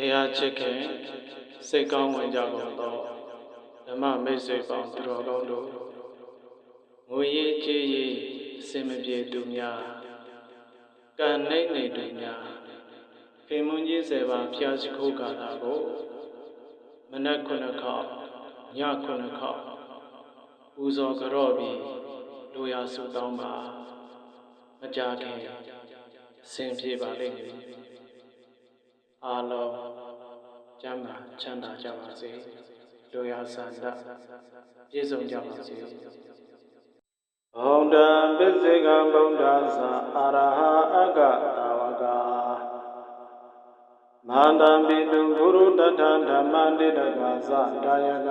တရားချစ်ခင်စိတ်ကောင်းဝင်ကြကုန်သောဓမ္မမိတ်ဆွေပေါင်းသူတော်ကောင်းတို့ငွေရေးကြေးရေးအစင်မပြေသူများကံနှိမ့်နေသူများခင်မွန်ကြီးစေပါဖျားရှိခိုးကာတာကိုမနက်ခုနှစ်ခေါက်ညခုနှစ်ခေါက်ပူဇော်ကြော့ပြီးလူရဆူတောင်းပါမကြခင်စင်ပြေပါလိမ့်မည် အားလုံးကျမ်းမာချမ်းသာကြပါစေလူရဆန္ဒပြည့်စုံကြပါစေဘုံတံပစ္စေကဗုဒ္ဓသအာရဟအကတာဝကမန္တံပိတုဂုရုတထဓမ္မတိတကသတာယက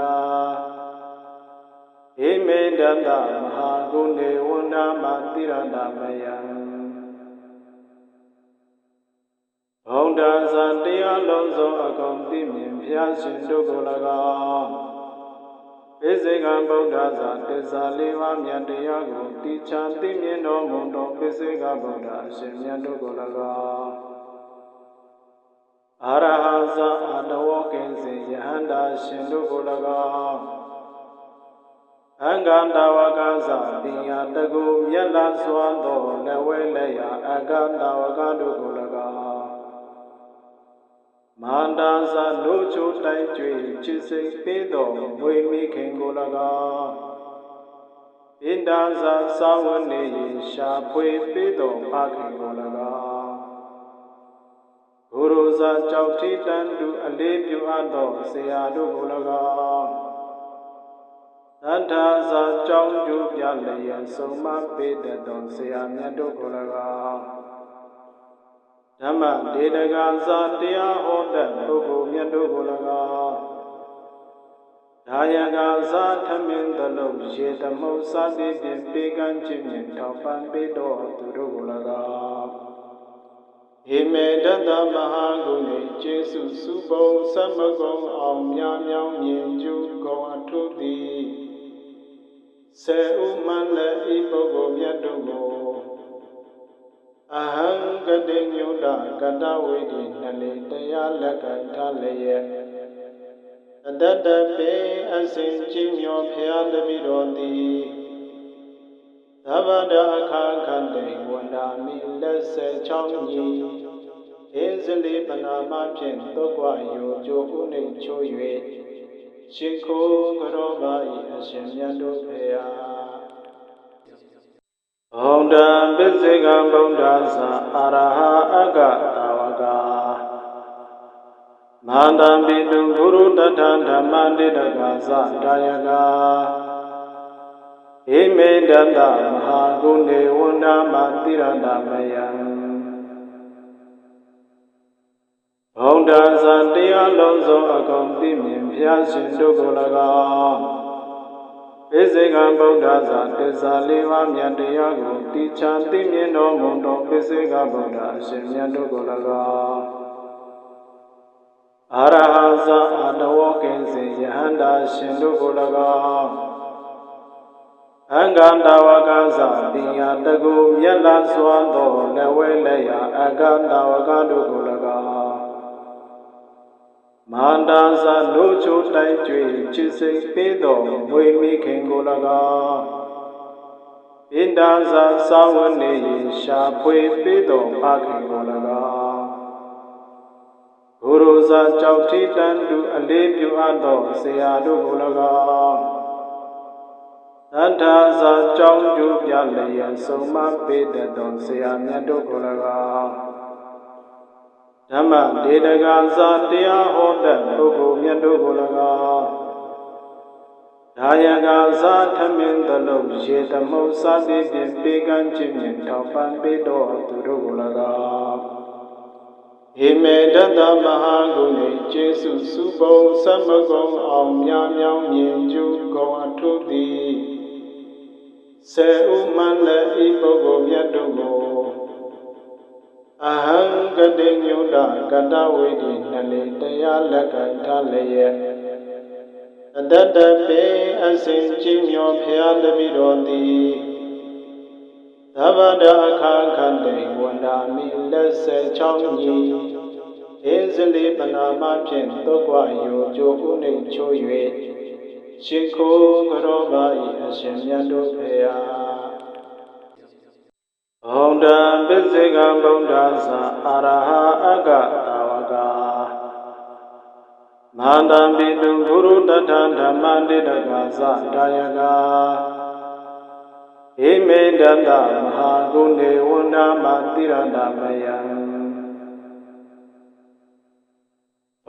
ဟိမေတ္တမဟာကုဏေဝန္ဒမတိရတမယံ ဘုံဒါဇာတရားလုံးစုံအကုန်သိမြင်ဘုရားရှင်တို့ကို၎င်းပိစိကံဗုဒ္ဓဇာတစ္ဆာလေးပါးမြတ်တရားကိုတိချာသိမြင်တော်မူသောပိစိကဗုဒ္ဓအရှင်မြတ်တို့ကို၎င်းအာရဟဇာအတဝကင်စေယဟန္တာရှင်တို့ကို၎င်းအင်္ဂန္တဝကသပညာတကူမြတ်လာစွာသောလက်ဝဲလက်ရအကန္တဝကတို့ကို၎င်း မန္တာဇာလို့ချိုတိုင်းကျွေချစ်စိတ်ပေးတော်မွေမိခင်ကို၎င်းဣန္ဒာဇာသာဝနေရှာဖွေပေးတော်ဖခင်ကို၎င်းဂုရုဇာကြောက်ထိတန်တူအလေးပြုအပ်သောဆရာတို့ကို၎င်းသတ္ထာဇာကြောင်းကျိုးပြလျက်ဆုံးမပေးတတ်သောဆရာမြတ်တို့ကို၎င်း ဓမ္မဒေတကသာတရားဟောတတ်ပုဂ္ဂိုလ်မြတ်တို့ကို၎င်းဒါယကသာထမင်းတလုံးရေသမုတ်စသည်ဖြင့်ပေကံခြင်းဖြင့်ထောက်ပံ့ပေးတော်သူတို့ကို၎င်းဟိမေတတမဟာဂုဏေကျေစုစုပုံသမကုံအောင်မြမြောင်မြင်ကျူးကုန်အထုသည်စေဥမန္လဤပုဂ္ဂို ကတိညုတကတဝိတိနလေတရားလက္ခထလျက်အတတပေအစဉ်ချင်းမြောဖျားတပိတော်သည်သဗ္ဗတအခါခန္တေဝန္ဒာမိလက်ဆက်ချောင်းကြီးအင်းစလိပနာမဖြင့်သုတ်ကွာယောကျိုဥနှိမ်ချိုး၍ရှိခိုးကရောပါ၏အရှင်မြတ်တို့ဖေယ ဘုံတံပစ္စေကံဗုဒ္ဓသအာရဟအကတာဝကမန္တံပိတုဂုရုတထဓမ္မတိတကသတာယကဟိမေတ္တမဟာကုဏေဝန္ဒမတိရတမယံဘုံတံသတရားလုံးစုံအကုန်သိမြင်ဘုရားရှင်တို့ကို၎င်း ပိစိကံဗုဒ္ဓဇာတစ္ဆာလေးပါးမြတ်တရားကိုတိချာသိမြင်တော်မူသောပိစိကဗုဒ္ဓအရှင်မြတ်တို့ကို၎င်းအာရဟဇာအတဝကင်စေယဟန္တာရှင်တို့ကို၎င်းအင်္ဂန္တဝကသပညာတကူမြတ်လာစွာသောလက်ဝဲလက်ရအကန္တဝကတို့ကို၎င်း မန္တာဇာလို့ချိုတိုင်းကျွေချစ်စိတ်ပေးတော်မွေမိခင်ကို၎င်းဣန္ဒာဇာသာဝနေရှာဖွေပေးတော်ဖခင်ကို၎င်းဂုရုဇာကြောက်ထိတန်တူအလေးပြုအပ်သောဆရာတို့ကို၎င်းသတ္ထာဇာကြောင်းကျိုးပြလျက်ဆုံးမပေးတတ်သောဆရာမြတ်တို့ကို၎င်း ဓမ္မဒေတကသာတရားဟောတတ်ပုဂ္ဂိုလ်မြတ်တို့ကို၎င်းဒါယကသာထမင်းတလုံးရေသမုတ်စသည်ဖြင့်ပေကံခြင်းဖြင့်ထောက်ပံ့ပေးတော်သူတို့ကို၎င်းဟိမေတတမဟာဂုဏေကျေစုစုပုံသမကုံအောင်မြမြောင်မြင်ကျူးကုန်အထုသည်စေဥမန္လဤပုဂ္ဂိုလ်မြတ်တို့ကို အဟံကတိညုတကတဝိတိနလေတရားလက္ခထလျက်အတတပေအစဉ်ချင်းမြောဖျားတပိတော်သည်သဗ္ဗတအခါခန္တေဝန္ဒာမိလက်ဆက်ချောင်းကြီးဣအင်းစလေးပနာမဖြင့်တုတ်ကွာယောကြိုဥနှိမ်ချိုး၍ရှင်ခိုးကရောပါ၏အရှင်မြတ်တို့ဖေယ ဘုံတံပစ္စေကဗုဒ္ဓသအာရဟအကတာဝကမန္တံပိတုဂုရုတထဓမ္မတိတကသတာယကဣမေတတမဟာကုဏေဝန္ဒမတိရဏမယံ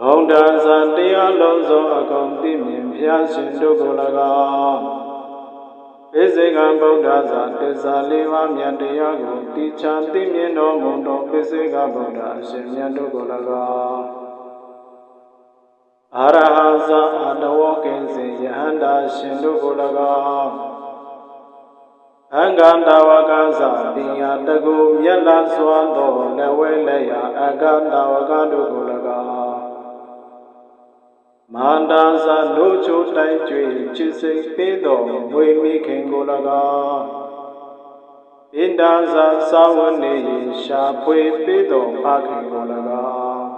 ဘုံတံဇံတရားလုံးစုံအကုန်သိမြင်ဖျားရှင်တို့ကို၎င်း ပိစိကံဗုဒ္ဓဇာတစ္ဆာလေးပါးမြတ်တရားကိုတိချာသိမြင်တော်မူသောပိစိကဗုဒ္ဓအရှင်မြတ်တို့ကို၎င်းအာရဟံဇာအတဝကင်စေယဟန္တာရှင်တို့ကို၎င်းအင်္ဂန္တဝကသပညာတကူမြတ်လာစွာသောလက်ဝဲလက်ရအကန္တဝကတို့ကို၎င်း မန္တာဇာနိုးချိုတိုင်းကျွေချစ်စိတ်ပေးတော်မွေမိခင်ကို၎င်းဣန္ဒာဇာသာဝနေရှာဖွေပေးတော်ဖခင်ကို၎င်း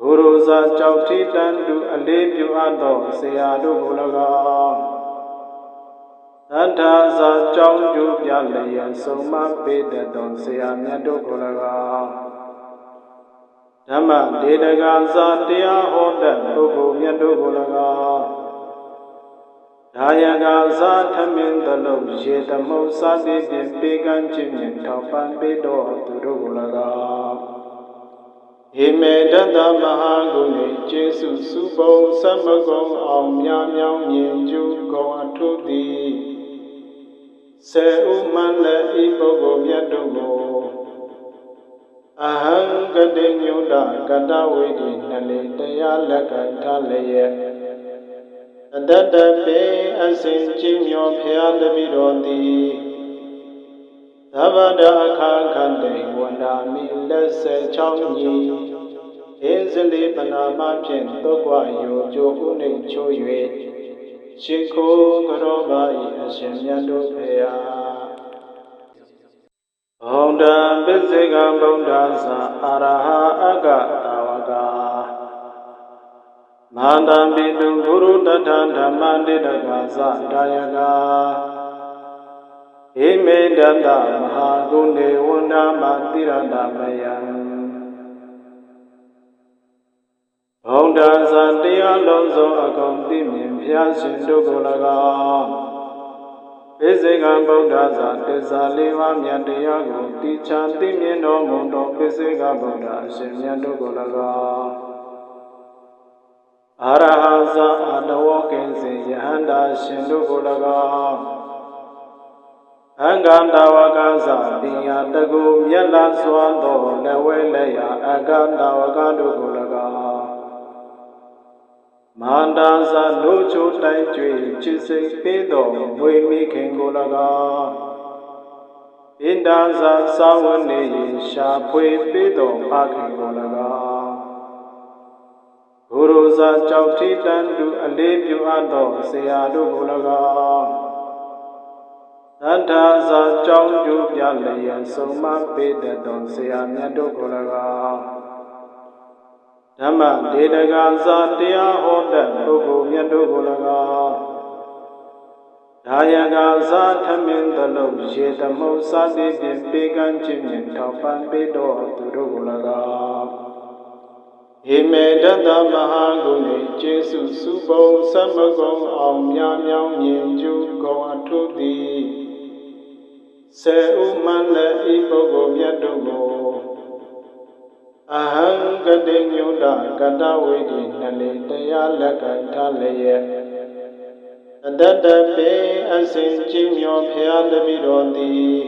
ဘုရောဇာကြောက်ထိတန်တူအလေးပြုအပ်သောဆရာတို့ကို၎င်းတန်ထာဇာကြောင်းကျိုးပြလျက်ဆုံးမပေးတတ်သောဆရာမြတ်တို့ကို၎င်း ဓမ္မဒေတကဇာတရားဟောတတ်ပုဂ္ဂိုလ်မြတ်တို့ကို၎င်းဒါယကဇာထမင်းတလုံးရေသမုတ်စသည်ဖြင့်ပေကံခြင်းဖြင့်ထောက်ပံ့ပေးတော်သူတို့ကို၎င်းဟိမေတတမဟာဂုဏေကျေစုစုပုံသမကုံအောင်မြမြောင်မြင်ကျူကောအထုသည်စေဥမန္လဤပုဂ္ဂိုလ်မြတ်တို့ကို အဟံကတိညုတကတဝိတိနှလေတရားလက်ကထားလျက်အတတပေအစဉ်ချင်းမြောဖျားတပိတော်သည်သဗ္ဗတအခါခန္တိဝန္ဒာမိလက်ဆက်ချောင်းကြီးအင်းစလေးပနာမဖြင့်သုတ်ကွာယောကြိုဥနှိမ်ချိုး၍ရှိခိုးကရောပါ၏အရှင်မြတ်တို့ဖေယ ဘုံတံပစ္စေကဗုဒ္ဓသအာရဟအကတာဝကမန္တံပိတုဂုရုတထဓမ္မတိတကသတာယကဣမေတတမဟာကုဏေဝန္ဒမတိရဏမယံဘုံတံဇံတရားလုံးစုံအကုန်သိမြင်ဖျားရှင်တို့ကို၎င်း ပိစိကံဗုဒ္ဓဇာတစ္ဆာလေးပါးမြတ်တရားကိုတိချာသိမြင်တော်မူသောပိစိကဗုဒ္ဓအရှင်မြတ်တို့ကို၎င်းအာရဟံဇာအတဝကင်စေယဟန္တာရှင်တို့ကို၎င်းအင်္ဂန္တဝကသပညာတကူမြတ်လာစွာသောလက်ဝဲလက်ရအကန္တဝကတို့ကို၎င်း မန္တာဇာနိုးချိုတိုင်းကျွေချစ်စိတ်ပေးတော်မွေမိခင်ကို၎င်းဣန္ဒာဇာသာဝနေရှာဖွေပေးတော်ဖခင်ကို၎င်းဘုရောဇာကြောက်ထိတန်တူအလေးပြုအပ်သောဆရာတို့ကို၎င်းတန်ထာဇာကြောင်းကျိုးပြလျက်ဆုံးမပေးတတ်သောဆရာမြတ်တို့ကို၎င်း ဓမ္မဒေတကဇာတရားဟောတတ်ပုဂ္ဂိုလ်မြတ်တို့ကို၎င်းဒါယကဇာထမင်းတလုံးရေသမုတ်စသည်ဖြင့်ပေကံခြင်းဖြင့်ထောက်ပံ့ပေးတော်သူတို့ကို၎င်းဟိမေတတမဟာဂုဏေကျေစုစုပုံသမကုံအောင်မြမြောင်မြင်ကျူကောအထုသည်စေဥမန္လဤပုဂ္ဂိုလ်မြတ်တို့ကို အဟံကတိညုတကတဝိတိနှလေတရားလက်ကထားလျက်အတတပေအစဉ်ချင်းမြောဖျားတပိတော်သည်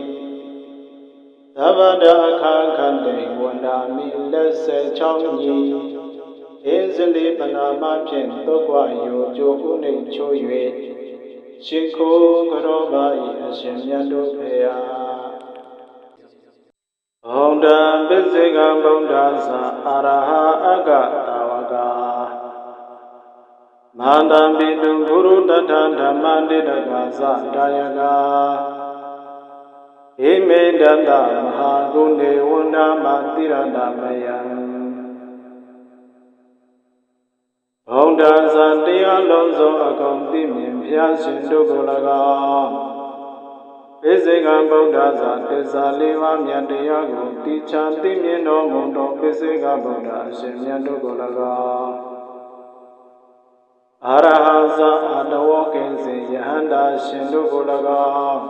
သဗ္ဗတအခါခန္တိဝန္ဒာမိလက်ဆက်ချောင်းကြီးအင်းစလေးပနာမဖြင့်သုတ်ကွာယောကြိုဥနှိမ်ချိုး၍ရှိခိုးကရောပါ၏အရှင်မြတ်တို့ဖေယ ဗုဒ္ဓပစ္စေကဗုဒ္ဓသံအာရဟအကတာဝကမန္တံပိတုဂုရုတထဓမ္မတိတကသတာယကဣမေတတမဟာဂုဏေဝန္ဒမတိရတမယံဗုဒ္ဓသံတရားလုံးစုံအကုန်သိမြင်ဘုရားရှင်တို့ကို၎င်း ပိစိကံဗုဒ္ဓဇာတစ္ဆာလေးပါးမြတ်တရားကိုတိချာသိမြင်တော်မူသောပိစိကဗုဒ္ဓအရှင်မြတ်တို့ကို၎င်းအာရဟံဇာအတဝကင်စေယဟန္တာရှင်တို့ကို၎င်း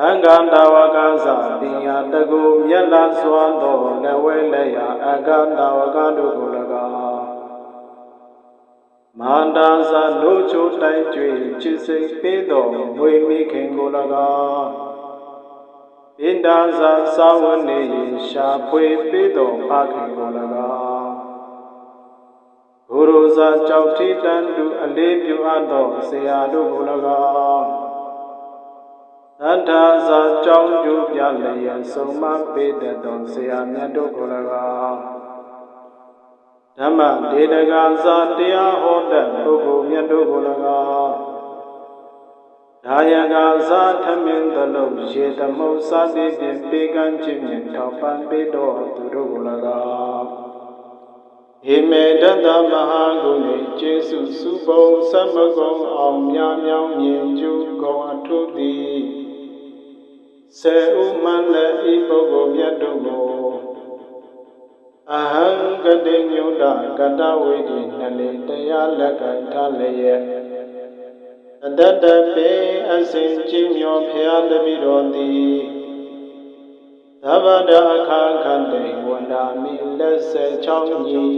အင်္ဂန္တဝကသပညာတကူမြတ်လာစွာသောလက်ဝဲလက်ရအင်္ဂန္တဝကတို့ကို၎င်း မန္တာဇာနိုးချိုတိုင်းကျွေချစ်စိတ်ပေးတော်မွေမိခင်ကို၎င်းဣန္ဒာဇာသာဝနေရှာဖွေပေးတော်ဖခင်ကို၎င်းဘုရောဇာကြောက်ထိတန်တူအလေးပြုအပ်သောဆရာတို့ကို၎င်းသတ္ထာဇာကြောင်းကျူပြလျက်ဆုံးမပေးတတ်သောဆရာမြတ်တို့ကို၎င်း ဓမ္မဒေတကဇာတရားဟောတတ်ပုဂ္ဂိုလ်မြတ်တို့ကို၎င်းဒါယကဇာထမင်းသလုံးရေသမုတ်စသည်ဖြင့်ပေကံခြင်းဖြင့်ထောက်ပံ့ပေးတော်သူတို့ကို၎င်းဟိမေတတမဟာဂုဏေကျေစုစုပုံသမကုံအောင်မြမြောင်မြင်ကျူကုန်အထုသည်စေဥမန္လဤပုဂ္ဂိုလ်မြတ်တို့ကို အဟံကတိညုတကတဝိတိနလေတရားလက္ခဏာလျက်အတတပေအစဉ်ကြည်မြော်ဖျားတပိတော်သည်သဗ္ဗတအခါခန္တေဝန္ဒာမိလက်ဆက်ချောင်းကြီး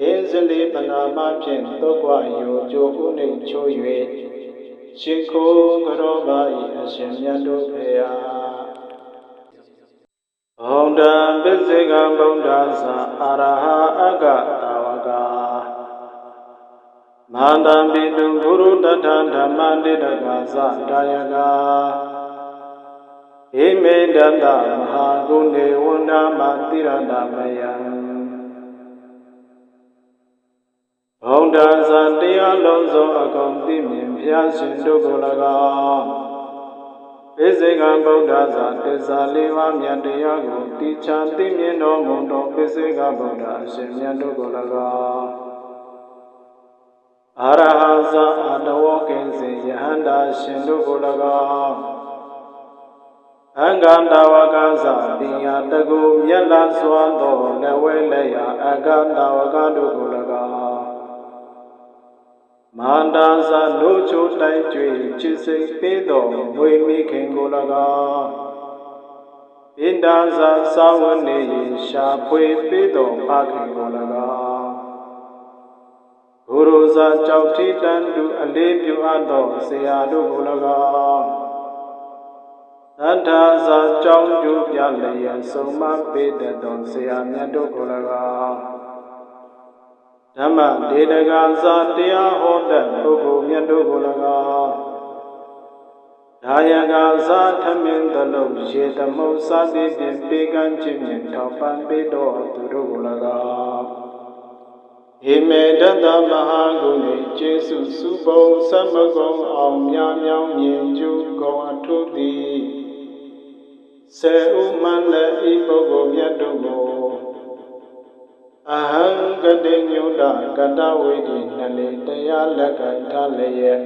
အင်းစလိပနာမဖြင့်သုတ်ကွာယောကျိုဥနှိမ်ချိုး၍ရှိခိုးကရောပါ၏အရှင်မြတ်တို့ဖေယ ဘုံတံပစ္စေကဗုဒ္ဓသအာရဟအကတာဝကမန္တံပိတုဂုရုတထဓမ္မတိတကသတာယကဣမေတတမဟာဂုဏေဝန္ဒမတိရတမယံဘုံဒဇာတရားလုံးစုံအကုန်သိမြင်ဘုရားရှင်တို့ကို၎င်း ပိစိကံဗုဒ္ဓဇာတစ္ဆာလေးပါးမြတ်တရားကိုတိချာသိမြင်တော်မူသောပိစိကဗုဒ္ဓအရှင်မြတ်တို့ကို၎င်းအာရဟံဇာအတဝကင်စေယဟန္တာရှင်တို့ကို၎င်းအင်္ဂန္တဝကသပညာတကူမြတ်လာစွာသောလက်ဝဲလက်ရအင်္ဂန္တဝကတို့ကို၎င်း မန္တာဇာနိုးချိုတိုင်းကျွေချစ်စိတ်ပေးတော်မွေမိခင်ကို၎င်းဣန္ဒာဇာသာဝနေရှာဖွေပေးတော်ဖခင်ကို၎င်းဘုရောဇာကြောက်ထိတန်တူအလေးပြုအပ်သောဆရာတို့ကို၎င်းသတ္ထာဇာကြောင်းကျူပြလျက်ဆုံးမပေးတတ်သောဆရာမြတ်တို့ကို၎င်း ဓမ္မဒေတကဇာတရားဟောတတ်ပုဂ္ဂိုလ်မြတ်တို့ကို၎င်းဒါယကဇာထမင်းသလုံးရေသမုတ်စသည်ဖြင့်ပေကံခြင်းဖြင့်ထောက်ပံ့ပေးတော်သူတို့ကို၎င်းဟိမေတတမဟာဂုဏေကျေစုစုပုံသမကုံအောင်မြမြောင်မြင်ကျူကုန်အထုသည်စေဥမန္လဤပုဂ္ဂိုလ်မြတ်တို့ကို အဟံကတိညုတကတဝိတိနလေတရားလက္ခဏာလျက်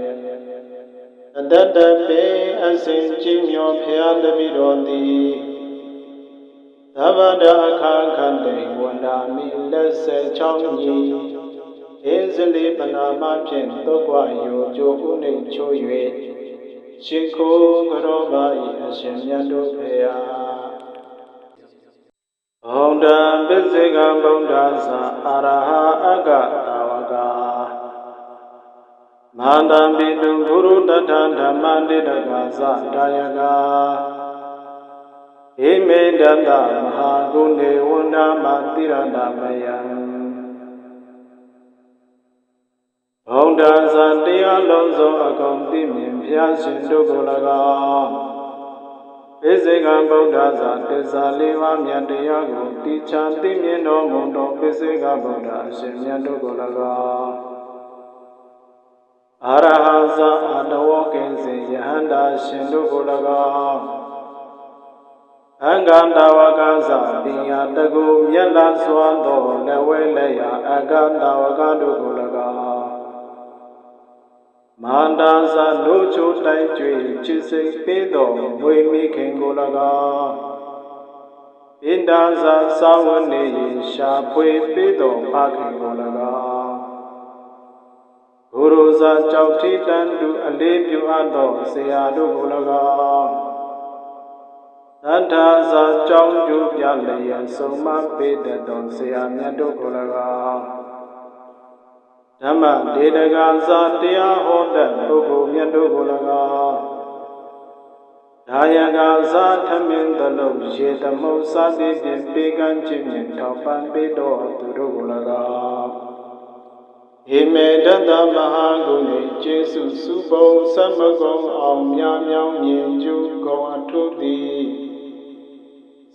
အတတပေအစဉ်ကြည်မြော်ဖျားတပိတော်သည်သဗ္ဗတအခါခန္တေဝန္ဒာမိလက်ဆက်ချောင်းကြီးအင်းစလိပနာမဖြင့်သုတ်ကွာယောကျိုဥနှိမ်ချိုး၍ရှိခိုးကရောပါ၏အရှင်မြတ်တို့ဖေယ ဘုံတံပစ္စေကဗုဒ္ဓသအာရဟအကတာဝကမန္တံပိတုဂုရုတထဓမ္မတိတကသတာယကဣမေတတမဟာဂုဏေဝန္ဒမတိရတမယံဘုံဒဇာတရားလုံးစုံအကုန်သိမြင်ဘုရားရှင်တို့ကို၎င်း ပိစိကံဗုဒ္ဓဇာတစ္ဆာလေးပါးမြတ်တရားကိုတိချာသိမြင်တော်မူသောပိစိကဗုဒ္ဓအရှင်မြတ်တို့ကို၎င်းအာရဟံဇာအတဝကင်စေယဟန္တာရှင်တို့ကို၎င်းအင်္ဂန္တဝကသပညာတကူမြတ်လာစွာသောလက်ဝဲလက်ရအကန္တဝကတို့ကို၎င်းဘုံဒဇာတရားလုံးစုံအကုန်သိမြင်ဘုရားရှင်တို့ကို၎င်းအင်္ဂန္တဝကသပညာတကူမြတ်လာစွာသောလက်ဝဲလက်ရအင်္ဂန္တဝကတို့ကို၎င်း မန္တာဇာနိုးချိုတိုက်ကြွေချစ်စိတ်ပေးတော်မွေမိခင်ကို၎င်းဣန္ဒာဇာသာဝနေရေရှာဖွေပေးတော်ဖခင်ကို၎င်းဘုရောဇာကြောက်ထိတန်သူအလေးပြုအပ်သောဆရာတို့ကို၎င်းသတ္ထာဇာကြောင်းကျူပြလျက်ဆုံးမပေးတတ်သောဆရာမြတ်တို့ကို၎င်း ဓမ္မဒေတကဇာတရားဟောတတ်ပုဂ္ဂိုလ်မြတ်တို့ကို၎င်းဒါယကဇာထမင်းတလုံးရေသမုတ်စသည်ဖြင့်ပေကံခြင်းဖြင့်ထောက်ပံ့ပေးတော်သူတို့ကို၎င်းဣမေတတမဟာဂုဏေကျေစုစုပုံသမကုံအောင်မြမြောင်မြင်ကျူကုန်အထုသည်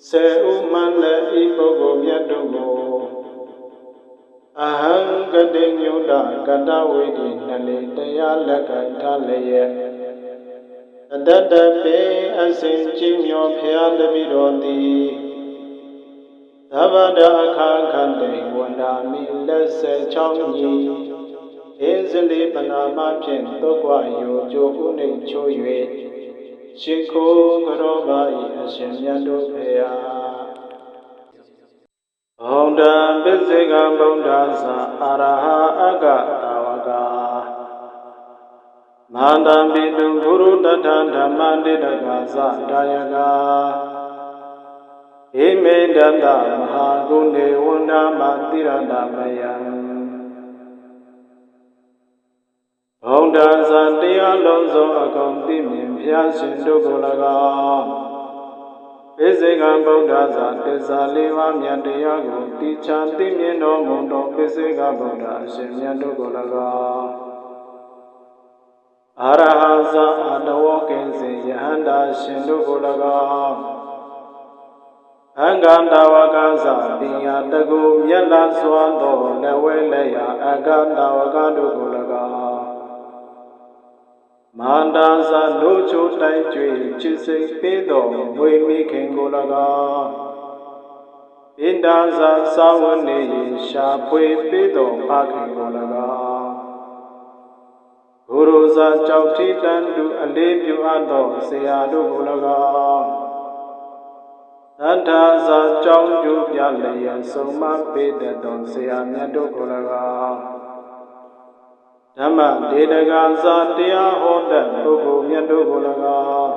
စေဥမန္လဤပုဂ္ဂိုလ်မြတ်တို့ကို အဟံကတိညုတကတဝိတိနှလေတရားလက္ခဏာလျက်အတတပေအစဉ်ကြည်မြော်ဖျားတပိတော်သည်သဗ္ဗဒအခါခန္တိဝန္ဒာမိလက်ဆက်ချောင်းကြီးဧဇလိပနာမဖြင့်သုတ်ကွာယောကျိုးဥနှိမ်ချိုး၍ရှိခိုးကရောပါ၏အရှင်မြတ်တို့ဖေယ ဘုံတံပစ္စေကဗုဒ္ဓသအာရဟအကတာဝကမန္တံပိတုဂုရုတထဓမ္မတိတကသဒါယကဣမေတတမဟာဂုဏေဝန္ဒမတိရဏမယံဘုံတံဇံတရားလုံးစုံအကုန်သိမြင်ဖျားရှင်တို့ကို၎င်း ပိစိကံဗုဒ္ဓဇာတစ္ဆာလေးပါးမြတ်တရားကိုတိချာသိမြင်တော်မူသောပိစိကဗုဒ္ဓအရှင်မြတ်တို့ကို၎င်းအာရဟဇာအတဝကင်စေယဟန္တာရှင်တို့ကို၎င်းအင်္ဂန္တဝကသပညာတကူမြတ်လာစွာသောလက်ဝဲလက်ရအင်္ဂန္တဝကတို့ကို၎င်း မန္တာဇာနိုးချိုတိုက်ကြွေချစ်စိတ်ပေးတော်မွေမိခင်ကို၎င်းဣန္ဒာဇာသာဝနေရေရှာဖွေပေးတော်ဖခင်ကို၎င်းဘုရောဇာကြောက်ထိတန်သူအလေးပြုအပ်သောဆရာတို့ကို၎င်းသတ္ထာဇာကြောင်းကျူပြလျက်ဆုံးမပေးတတ်သောဆရာမြတ်တို့ကို၎င်း ဓမ္မဒေတကဇာတရားဟောတတ်ပုဂ္ဂိုလ်မြတ်တို့ကို၎င်း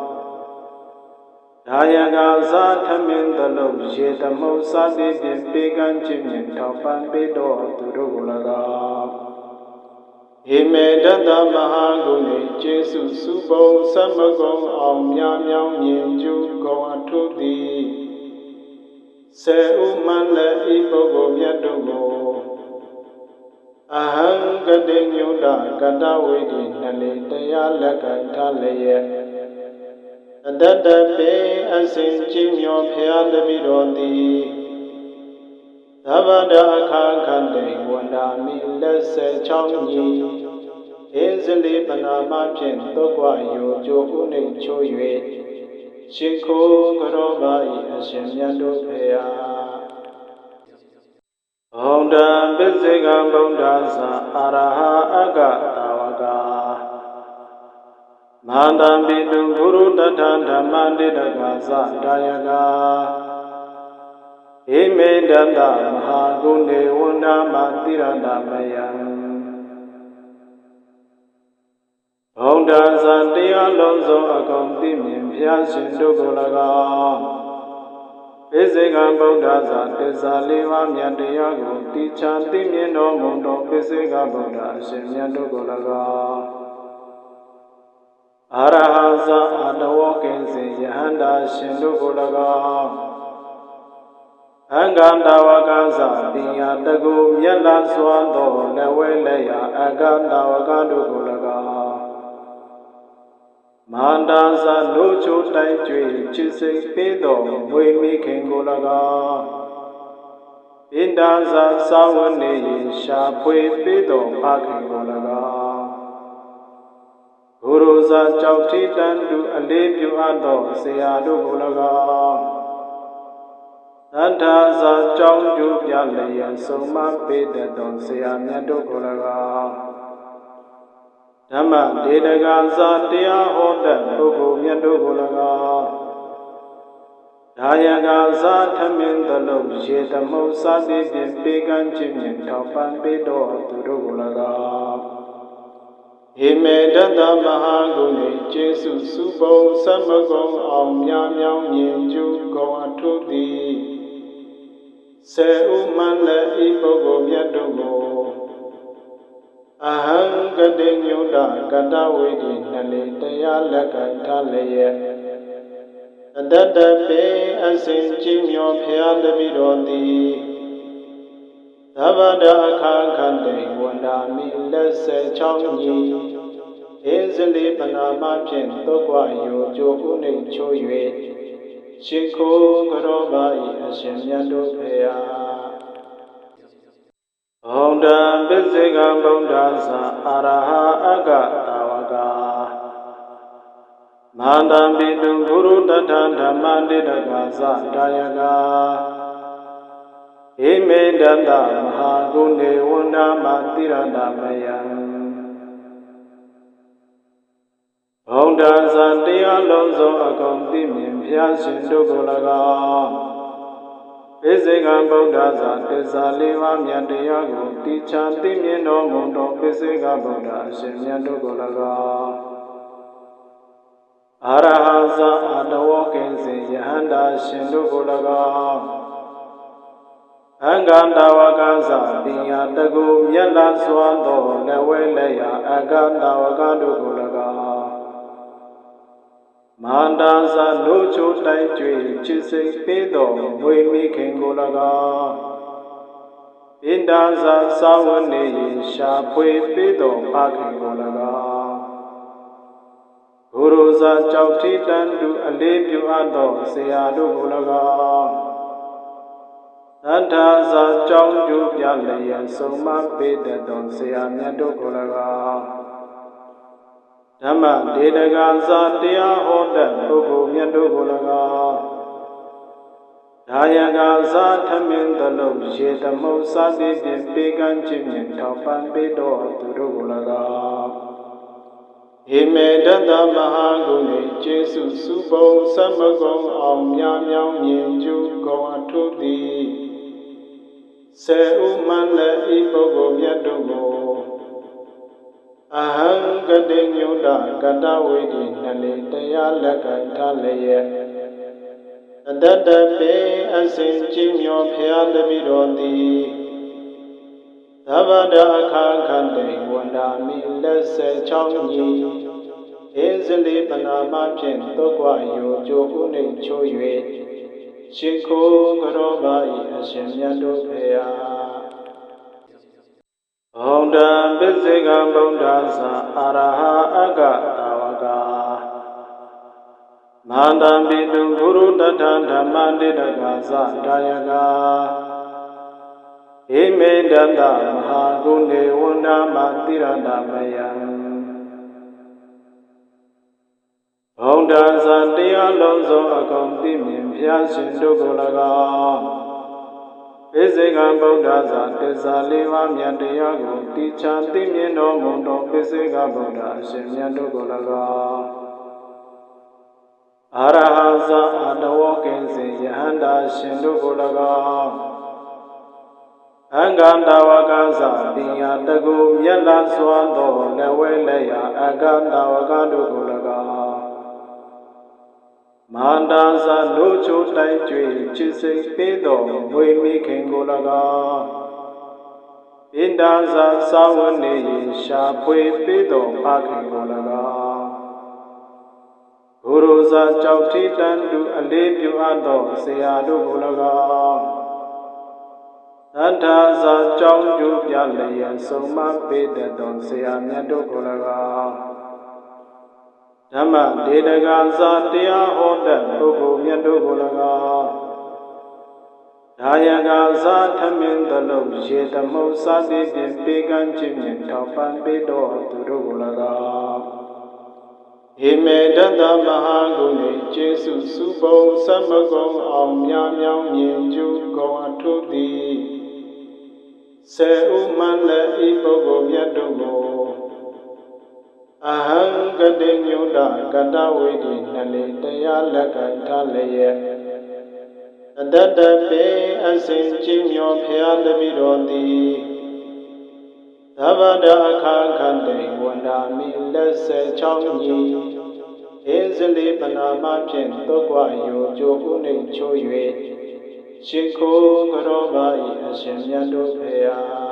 ဒါယကဇာထမင်းတလုံးရေသမုတ်စသည်ဖြင့်ပေကံခြင်းဖြင့်ထောက်ပံ့ပေးတော်သူတို့ကို၎င်းဣမေတတမဟာဂုဏေကျေစုစုပုံသမကုံအောင်မြမြောင်မြင်ကျူကုန်အထုသည်စေဥမန္လဤပုဂ္ဂိုလ်မြတ်တို့ကို အဟံကတိညုတကတဝိတိနှလေတရားလက္ခဏာလျက်အတတပေအစဉ်ကြည်မြော်ဖျားတပိတော်သည်သဗ္ဗဒအခါခန္တိဝန္ဒာမိလက်ဆက်ချောင်းကြီးဧဇလိပနာမဖြင့်သုတ်ကွာယောကျိုးဥနှိမ်ချိုး၍ရှိခိုးကရောပါ၏အရှင်မြတ်တို့ဖေယ ဘုံတံပစ္စေကဗုဒ္ဓသအာရဟအကတာဝကမန္တံပိတုဂုရုတထဓမ္မတိတကသဒါယကဣမေတတမဟာဂုဏေဝန္ဒမတိရဏမယံဘုံတံဇံတရားလုံးစုံအကုန်သိမြင်ဖျားရှင်တို့ကို၎င်း ပိစိကံဗုဒ္ဓဇာတစ္ဆာလေးပါးမြတ်တရားကိုတိချာသိမြင်တော်မူသောပိစိကဗုဒ္ဓအရှင်မြတ်တို့ကို၎င်းအာရဟဇာအတဝကင်စေယဟန္တာရှင်တို့ကို၎င်းအင်္ဂန္တဝကသပညာတကူမြတ်လာစွာသောလက်ဝဲလက်ရအင်္ဂန္တဝကတို့ကို၎င်း မန္တာဇာနိုးချိုတိုက်ကြွေချစ်စိတ်ပေးတော်မွေမိခင်ကို၎င်းဣန္ဒာဇာသာဝနေရေရှာဖွေပေးတော်ဖခင်ကို၎င်းဘုရောဇာကြောက်ထိတန်သူအလေးပြုအပ်သောဆရာတို့ကို၎င်းတန်ထာသာကြောင်းကျူပြလျက်ဆုံးမပေးတတ်သောဆရာမြတ်တို့ကိုယ်၎င်း ဓမ္မဒေတကသာတရားဟောတတ်ပုဂ္ဂိုလ်မြတ်တို့ကို၎င်းဒါယကသာထမင်းသလုံးရေသမုတ်စသည်ဖြင့်ပေကံခြင်းဖြင့်ထောက်ပံ့ပေးတော်သူတို့ကို၎င်းဣမေတတမဟာဂုဏေကျေစုစုပုံသမကုံအောင်မြမြောင်မြင်ကျူကုန်အထုသည်စေဥမန္တဤပုဂ္ဂိုလ်မြတ်တို့ကို အဟံကတိညုတကတဝိတိနှလေတရားလက္ခဏာလျက်အတတပေအစဉ်ကြည်မြော်ဖျားတပိတော်သည်သဗ္ဗဒအခါခန္တိဝန္ဒာမိလက်ဆက်ချောင်းကြီးဧဇလိပနာမဖြင့်သုတ်ကွာယောကျိုဥနှိမ်ချိုး၍ရှိခိုးကရောပါ၏အရှင်မြတ်တို့ဖေယ ဘုံတံပစ္စေကဗုဒ္ဓသာအရဟအကတာဝကမန္တံပိတုဂုရုတထဓမ္မတိတကသတာယကဣမေတတမဟာဂုဏေဝန္ဒမတိရတမယံဘုံတံဇံတရားလုံးစုံအကုန်သိမြင်ဖျားရှင်တို့ကို၎င်း ပိစိကံဗုဒ္ဓဇာတစ္ဆာလေးပါးမြတ်တရားကိုတိချာသိမြင်တော်မူသောပိစိကဗုဒ္ဓအရှင်မြတ်တို့ကို၎င်းအရဟံဇာအတဝကင်စေယဟန္တာရှင်တို့ကို၎င်းအင်္ဂန္တဝကသပညာတကူမြတ်လာစွာသောလက်ဝဲလက်ရအကန္တဝကတို့ကို၎င်း မန္တာဇာလို့ချိုးတိုက်ကြွေချစ်စိတ်ပေးတော်မွေမိခင်ကို၎င်းဣန္ဒာဇာသာဝနေရှာဖွေပေးတော်ဖခင်ကို၎င်းဘုရောဇာကြောက်ထိတန်တူအလေးပြုအပ်သောဆရာတို့ကို၎င်းတန်ထာဇာကြောင်းကျူပြလျက်ဆုံးမပေးတတ်သောဆရာမြတ်တို့ကို၎င်း ဓမ္မဒေတကသာတရားဟောတတ်ပုဂ္ဂိုလ်မြတ်တို့ကို၎င်းဒါယကသာထမင်းသလုံးရေသမုတ်စသည်ဖြင့်ပေကံခြင်းဖြင့်ထောက်ပံ့ပေးတော်သူတို့ကို၎င်းဣမေတတမဟာဂုဏေကျေစုစုပုံသမကုံအောင်မြမြောင်မြင်ကျူကုန်အထုသည်စေဥမန္တဤပုဂ္ဂိုလ်မြတ်တို့ကို အဟံကတိညုတကတဝိတိနှလေတရားလက္ခဏာလျက်အတတပေအစဉ်ကြည်မြော်ဖျားတပိတော်သည်သဗ္ဗဒအခါခန္တိဝန္ဒာမိလက်ဆက်ချောင်းကြီးဧဇလိပနာမဖြင့်သုတ်ကွာယောကျိုဥနှိမ်ချိုး၍ရှိခိုးကရောပါ၏အရှင်မြတ်တို့ဖေယ ဘုံတံပစ္စေကဗုဒ္ဓသာအရဟအကတာဝကမန္တံပိတုဂုရုတထဓမ္မတိတကသတာယကဣမေတတမဟာဂုဏေဝန္ဒမတိရတမယံဘုံတံဇံတရားလုံးစုံအကုန်သိမြင်ဖျားရှင်တို့ကို၎င်း ပိစိကံဗုဒ္ဓဇာတစ္ဆာလေးပါးမြတ်တရားကိုတိချာသိမြင်တော်မူသောပိစိကဗုဒ္ဓအရှင်မြတ်တို့ကို၎င်းအရဟံဇာအတဝကင်စေယဟန္တာရှင်တို့ကို၎င်းအင်္ဂန္တဝကသပညာတကူမြတ်လာစွာသောလက်ဝဲလက်ရအကန္တဝကတို့ကို၎င်း မန္တာဇာလို့ချိုးတိုက်ကြွေချစ်စိတ်ပေးတော်မွေမိခင်ကို၎င်းဣန္ဒာဇာသာဝနေရှာဖွေပေးတော်ဖခင်ကို၎င်းဘုရောဇာကြောက်ထိတန်တူအလေးပြုအပ်သောဆရာတို့ကို၎င်းတန်ထာဇာကြောင်းကျူပြလျက်ဆုံးမပေးတတ်သောဆရာမြတ်တို့ကို၎င်း ဓမ္မဒေတကသာတရားဟောတတ်ပုဂ္ဂိုလ်မြတ်တို့ကို၎င်းဒါယကသာထမင်းသလုံးရေသမုတ်စသည်ဖြင့်ပေကံခြင်းဖြင့်ထောက်ပံ့ပေးတော်သူတို့ကို၎င်းဣဣမေတတမဟာဂုဏေကျေစုစုပုံသမကုံအောင်မြမြောင်မြင်ကျူကုန်အထုသည်စေဥမန္တဤပုဂ္ဂိုလ်မြတ်တို့ကို အဟံကတိညုတကတဝိတိနှလေတရားလက္ခဏာလျက်အတတပေအစဉ်ချင်းမြောဖျားတပိတော်သည်သဗ္ဗတအခါခန္တေဝန္ဒာမိလက်ဆက်ချောင်းကြီးအင်းစလိပနာမဖြင့်သုတ်ကွာယောကျိုးဥနှိမ်ချိုး၍ရှင်ခိုးကရောပါ၏အရှင်မြတ်တို့ဖေဟာ